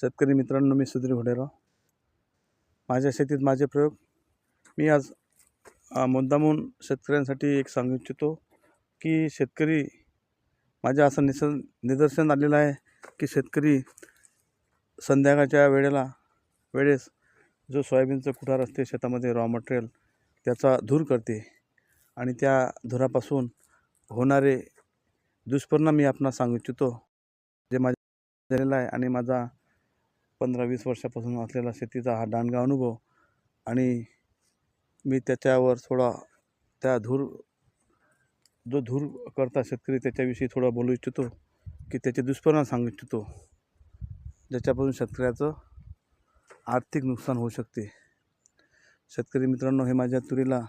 शेतकरी मित्रांनो मी सुधीर घोडेराव. माझ्या शेतीत माझे प्रयोग. मी आज मुद्दामून शेतकऱ्यांसाठी एक सांगू इच्छितो की शेतकरी माझ्या असं निस निदर्शन आलेलं आहे की शेतकरी संध्याकाळच्या वेळेला वेळेस जो सोयाबीनचं कुठार असते शेतामध्ये रॉ मटेरियल त्याचा धूर करते आणि त्या धुरापासून होणारे दुष्परिणाम मी आपणास सांगू इच्छितो. जे माझ्या झालेला आहे आणि माझा पंधरा वीस वर्षापासून असलेला शेतीचा हा दांडगा अनुभव आणि मी त्याच्यावर थोडा त्या धूर जो धूर करता शेतकरी त्याच्याविषयी थोडा बोलू इच्छितो की त्याचे दुष्परिणाम सांगू इच्छितो ज्याच्यापासून शेतकऱ्याचं आर्थिक नुकसान होऊ शकते. शेतकरी मित्रांनो हे माझ्या तुरीला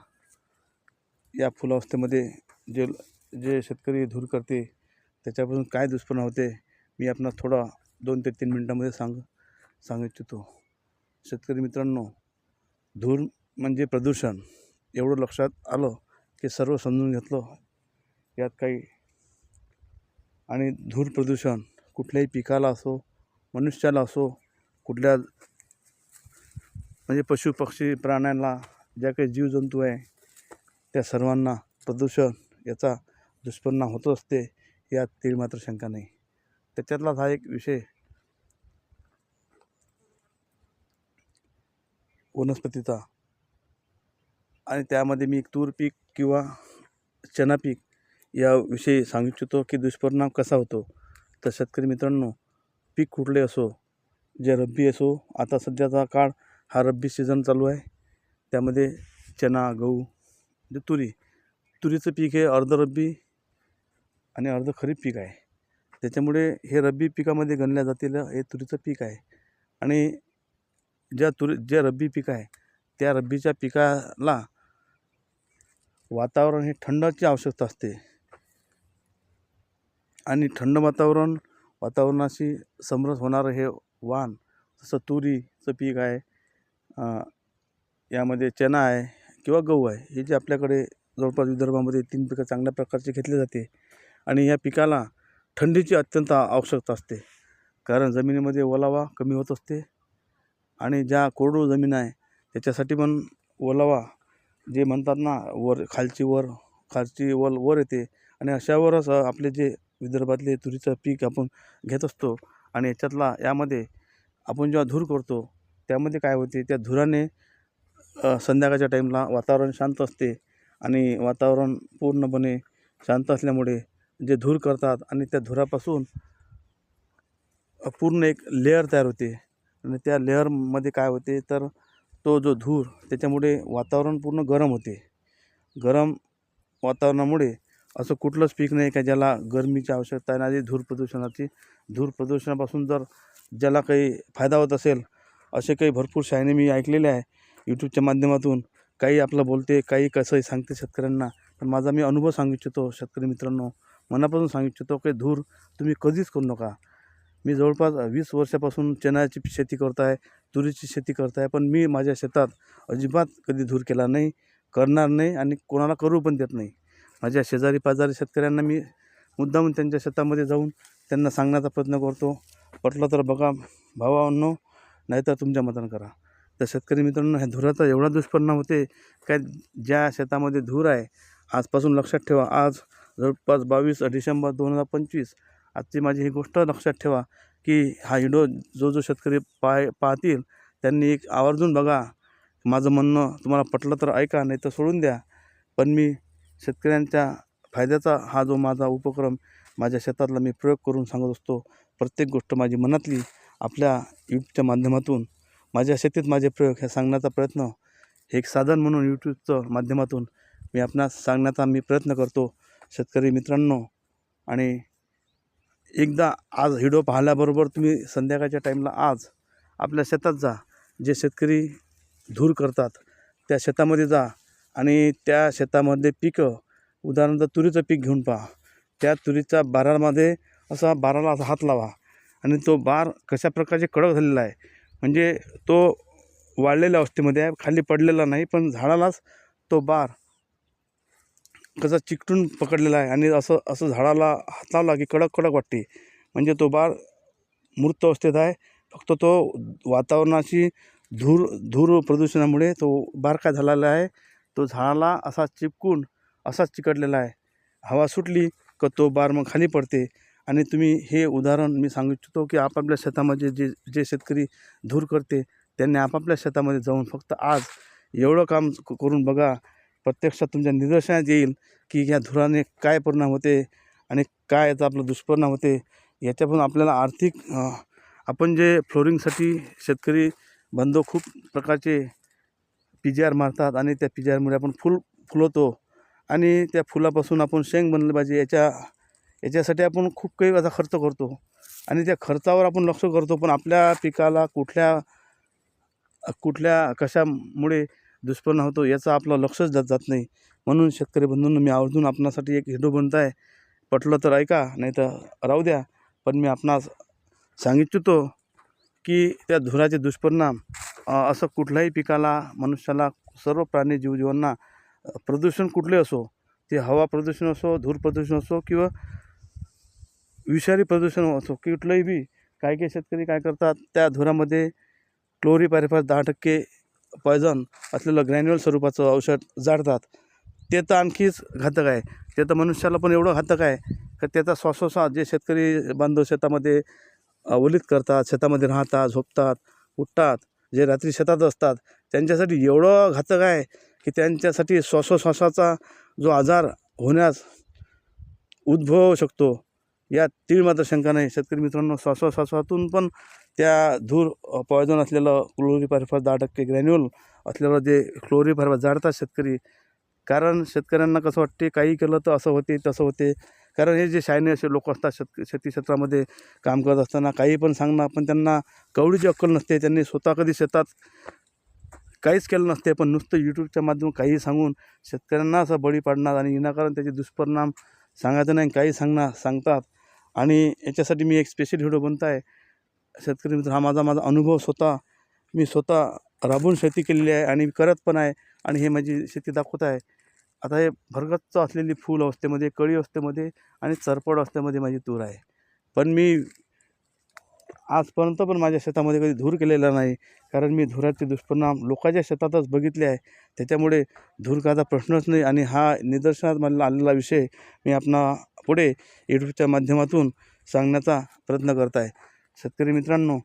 या फुलावस्थेमध्ये जे जे शेतकरी धूर करते त्याच्यापासून काय दुष्परिणाम होते मी आपणास थोडा दोन ते तीन मिनटामध्ये सांग सांगू इच्छितो शेतकरी मित्रांनो धूर म्हणजे प्रदूषण. एवढं लक्षात आलं की सर्व समजून घेतलं. यात काही आणि धूर प्रदूषण कुठल्याही पिकाला असो मनुष्याला असो कुठल्या म्हणजे पशु पक्षी प्राण्यांना ज्या काही जीवजंतू आहे त्या सर्वांना प्रदूषण याचा दुष्परिणाम होत असते यात तीळ मात्र शंका नाही. त्याच्यातलाच हा एक विषय वनस्पतीचा. आणि त्यामध्ये मी तूर पीक किंवा चना पीक याविषयी सांगू इच्छितो की दुष्परिणाम कसा होतो. तर शेतकरी मित्रांनो पीक कुठले असो जे रब्बी असो आता सध्याचा काळ हा रब्बी सीझन चालू आहे. त्यामध्ये चना गहू जे तुरी. तुरीचं पीक हे अर्ध रब्बी आणि अर्ध खरीप पीक आहे. त्याच्यामुळे हे रब्बी पिकामध्ये गणल्या जातील हे तुरीचं पीक आहे. आणि ज्या तुरी जे रब्बी पिकं आहे त्या रब्बीच्या पिकाला वातावरण हे थंडाची आवश्यकता असते. आणि थंड वातावरण वातावरणाशी समरस होणारं हे वाण जसं तुरीचं पीक आहे यामध्ये चना आहे किंवा गहू आहे हे जे आपल्याकडे जवळपास विदर्भामध्ये तीन पिकं चांगल्या प्रकारचे घेतले जाते. आणि या पिकाला थंडीची अत्यंत आवश्यकता असते. कारण जमिनीमध्ये ओलावा कमी होत असते. आणि ज्या कोरडू जमीन आहे त्याच्यासाठी पण ओलावा जे म्हणतात ना वर खालची वर खालची वल वर येते. आणि अशावरच आपले जे विदर्भातले तुरीचं पीक आपण घेत असतो आणि याच्यातला यामध्ये आपण जेव्हा धूर करतो त्यामध्ये काय होते त्या धुराने संध्याकाळच्या टाईमला वातावरण शांत असते आणि वातावरण पूर्णपणे शांत असल्यामुळे जे धूर करतात आणि त्या धुरापासून पूर्ण एक लेअर तयार होते. आणि त्या लेअरमध्ये काय होते तर तो जो धूर त्याच्यामुळे वातावरण पूर्ण गरम होते. गरम वातावरणामुळे असं कुठलंच पीक नाही का ज्याला गरमीची आवश्यकता आहे आणि धूर प्रदूषणाची धूर प्रदूषणापासून जर ज्याला काही फायदा होत असेल असे काही भरपूर शायने मी ऐकलेले आहे यूट्यूबच्या माध्यमातून. काही आपलं बोलते काही कसंही सांगते शेतकऱ्यांना पण माझा मी अनुभव सांगू इच्छितो शेतकरी मित्रांनो मनापासून सांगू इच्छितो की धूर तुम्ही कधीच करू नका. मी जवळपास वीस वर्षापासून चण्याची शेती करत आहे तुरीची शेती करत आहे पण मी माझ्या शेतात अजिबात कधी धूर केला नाही करणार नाही आणि कोणाला करू पण देत नाही. माझ्या शेजारी पाजारी शेतकऱ्यांना मी मुद्दामून त्यांच्या शेतामध्ये जाऊन त्यांना सांगण्याचा प्रयत्न करतो. पटलं तर बघा भावांनो नाहीतर तुमच्या मतानं करा. तर शेतकरी मित्रांनो ह्या धुराचा एवढा दुष्परिणाम होते काय ज्या शेतामध्ये धूर आहे आजपासून लक्षात ठेवा. आज जवळपास बावीस डिसेंबर दोन हजार पंचवीस आजची माझी ही गोष्ट लक्षात ठेवा की हा व्हिडिओ जो जो शेतकरी पाय पाहतील त्यांनी एक आवर्जून बघा माझं म्हणणं तुम्हाला पटलं तर ऐका नाही तर सोडून द्या. पण मी शेतकऱ्यांच्या फायद्याचा हा जो माझा उपक्रम माझ्या शेतातला मी प्रयोग करून सांगत असतो प्रत्येक गोष्ट माझी मनातली आपल्या यूट्यूबच्या माध्यमातून माझ्या शेतीत माझे प्रयोग हे सांगण्याचा प्रयत्न हे एक साधन म्हणून यूट्यूबचं माध्यमातून मी आपणास सांगण्याचा मी प्रयत्न करतो. शेतकरी मित्रांनो आणि एकदा आज व्हिडिओ पाहिल्याबरोबर तुम्ही संध्याकाळच्या टाईमला आज आपल्या शेतात जा. जे शेतकरी धूर करतात त्या शेतामध्ये जा आणि त्या शेतामध्ये पिकं उदाहरणार्थ तुरीचं पीक घेऊन पहा. त्या तुरीच्या बारामध्ये असा बाराला असा हात लावा आणि तो बार कशा प्रकारचे कडक झालेला आहे. म्हणजे तो वाळलेल्या अवस्थेमध्ये आहे खाली पडलेला नाही पण झाडालाच तो बार कसा चिकटून पकडलेला आहे आणि असं असं झाडाला हात लावला की कडक कडक वाटते. म्हणजे तो बार मृत अवस्थेत आहे. फक्त तो वातावरणाची धूर धूर प्रदूषणामुळे तो बारका झालेला आहे. तो झाडाला असा चिपकून असाच चिकटलेला आहे. हवा सुटली का तो बार मग खाली पडते. आणि तुम्ही हे उदाहरण मी सांगू इच्छितो की आपापल्या शेतामध्ये जे जे शेतकरी धूर करते त्यांनी आपापल्या शेतामध्ये जाऊन फक्त आज एवढं काम क- करून बघा. प्रत्यक्षात तुमच्या निदर्शनात येईल की ह्या धुराने काय परिणाम होते आणि काय याचा आपला दुष्परिणाम होते याच्यापासून आपल्याला आर्थिक आपण जे फ्लोरिंगसाठी शेतकरी बंधू खूप प्रकारचे पी जी आर मारतात आणि त्या पी जी आरमुळे आपण फुल फुलवतो आणि त्या फुलापासून आपण शेंग बनलं पाहिजे याच्या याच्यासाठी आपण खूप काही असा खर्च करतो आणि त्या खर्चावर आपण लक्ष करतो. पण आपल्या पिकाला कुठल्या कुठल्या कशामुळे दुष्परिणाम होतो याचा आपलं लक्षच जात जात नाही. म्हणून शेतकरी बंधूंना मी आवर्जून आपणासाठी एक हिरो बनत आहे पटलं तर ऐका नाही तर राहू द्या. पण मी आपणास सांगिततो की त्या धुराचे दुष्परिणाम असं कुठल्याही पिकाला मनुष्याला सर्व प्राणी जीवजीवांना प्रदूषण कुठले असो ते हवा प्रदूषण असो धूर प्रदूषण असो किंवा विषारी प्रदूषण असो कुठलंही बी काही काही शेतकरी काय करतात त्या धुरामध्ये क्लोरीपायरिफास दहा टक्के पॉयझन असलेलं ग्रॅन्युअल स्वरूपाचं औषध जाळतात. ते तर आणखीच घातक आहे. ते तर मनुष्याला पण एवढं घातक आहे का त्याचा श्वासोश्वास जे शेतकरी बांधव शेतामध्ये ओलीत करतात शेतामध्ये राहतात झोपतात उठतात जे रात्री शेतात असतात त्यांच्यासाठी एवढं घातक आहे की त्यांच्यासाठी श्वासोश्वासाचा जो आजार होण्यास उद्भवू शकतो. यात तीळ मात्र शंका नाही. शेतकरी मित्रांनो श्वासोश्वासातून पण त्या धूर पॉयझन असलेलं क्लोरीपायरिफास दहा टक्के ग्रॅन्युअल असलेलं जे क्लोरीपायरिफास जाळतात शेतकरी कारण शेतकऱ्यांना कसं वाटते काही केलं तर असं होते तसं होते. कारण हे जे शायने असे लोक असतात शेत शेती क्षेत्रामध्ये काम करत असताना काही पण सांगणं पण त्यांना कवडीची अक्कल नसते त्यांनी स्वतः कधी शेतात काहीच केलं नसते पण नुसतं यूट्यूबच्या माध्यमातून काही सांगून शेतकऱ्यांना असं बळी पाडणार आणि विनाकारण त्याचे दुष्परिणाम सांगायचं नाही काही सांगणार सांगतात. आणि याच्यासाठी मी एक स्पेशल व्हिडिओ बनत आहे शेतकरी मित्र हा माझा माझा अनुभव स्वतः मी स्वतः राबून शेती केलेली आहे आणि करत पण आहे आणि हे माझी शेती दाखवत आहे. आता हे भरगच्च असलेली फूल अवस्थेमध्ये कळी अवस्थेमध्ये आणि चरपड अवस्थेमध्ये माझी तूर आहे. पण मी आजपर्यंत पण माझ्या शेतामध्ये कधी धूर केलेला नाही कारण मी धुराचे दुष्परिणाम लोकांच्या शेतातच बघितले आहे. त्याच्यामुळे धूर काचा प्रश्नच नाही आणि हा निदर्शनात मला आलेला विषय मी आपणा पुढे यूट्यूबच्या माध्यमातून सांगण्याचा प्रयत्न करत आहे. शेतकरी मित्रांनो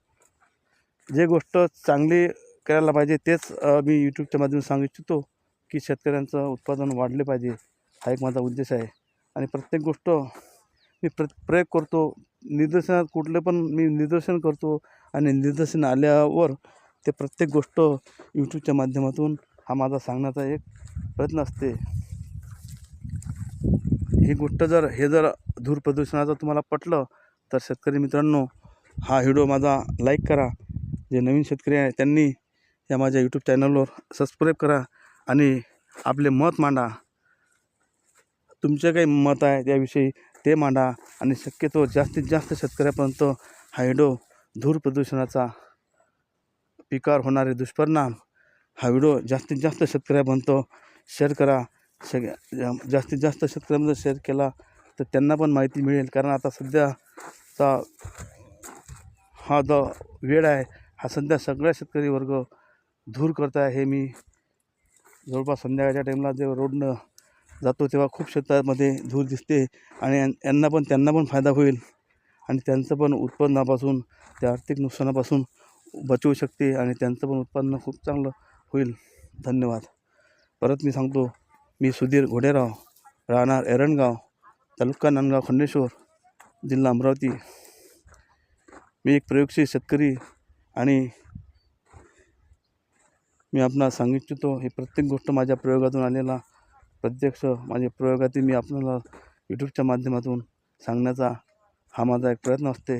जे गोष्ट चांगली करायला पाहिजे तेच मी यूट्यूबच्या माध्यमातून सांगू इच्छितो की शेतकऱ्यांचं उत्पादन वाढले पाहिजे. हा एक माझा उद्देश आहे. आणि प्रत्येक गोष्ट मी प्र प्रयोग करतो. निदर्शनात कुठले पण मी निदर्शन करतो आणि निदर्शन आल्यावर ते प्रत्येक गोष्ट यूट्यूबच्या माध्यमातून हा माझा सांगण्याचा एक प्रयत्न असते. ही गोष्ट जर हे जर धूर प्रदूषणाचं तुम्हाला पटलं तर शेतकरी मित्रांनो हा व्हिडिओ माझा लाईक करा. जे नवीन शेतकरी आहे त्यांनी या माझ्या यूट्यूब चॅनलवर सबस्क्राईब करा आणि आपले मत मांडा. तुमचे काही मत आहे त्याविषयी ते मांडा आणि शक्यतो जास्तीत जास्त शेतकऱ्यापर्यंत हा व्हिडिओ धूर प्रदूषणाचा पिकावर होणारे दुष्परिणाम हा व्हिडिओ जास्तीत जास्त शेतकऱ्यापर्यंत शेअर करा. सगळ्या जास्तीत जास्त शेतकऱ्यांमध्ये शेअर केला तर त्यांना पण माहिती मिळेल. कारण आता सध्याचा हा जो वेळ आहे हा सध्या सगळ्या शेतकरी वर्ग धूर करत आहे. हे मी जवळपास संध्याकाळच्या टाईमला जेव्हा रोडनं जातो तेव्हा खूप शेतामध्ये धूर दिसते आणि यांना पण त्यांना पण फायदा होईल आणि त्यांचं पण उत्पन्नापासून त्या आर्थिक नुकसानापासून बचवू शकते आणि त्यांचं पण उत्पन्न खूप चांगलं होईल. धन्यवाद. परत मी सांगतो मी सुधीर घोडेराव राहणार एरणगाव तालुका नांदगाव खंडेश्वर जिल्हा अमरावती. मी एक प्रयोगशील शेतकरी आणि मी आपणास सांगू इच्छितो हे प्रत्येक गोष्ट माझ्या प्रयोगातून आलेला प्रत्यक्ष माझ्या प्रयोगातील मी आपल्याला यूट्यूबच्या माध्यमातून सांगण्याचा हा माझा एक प्रयत्न असते.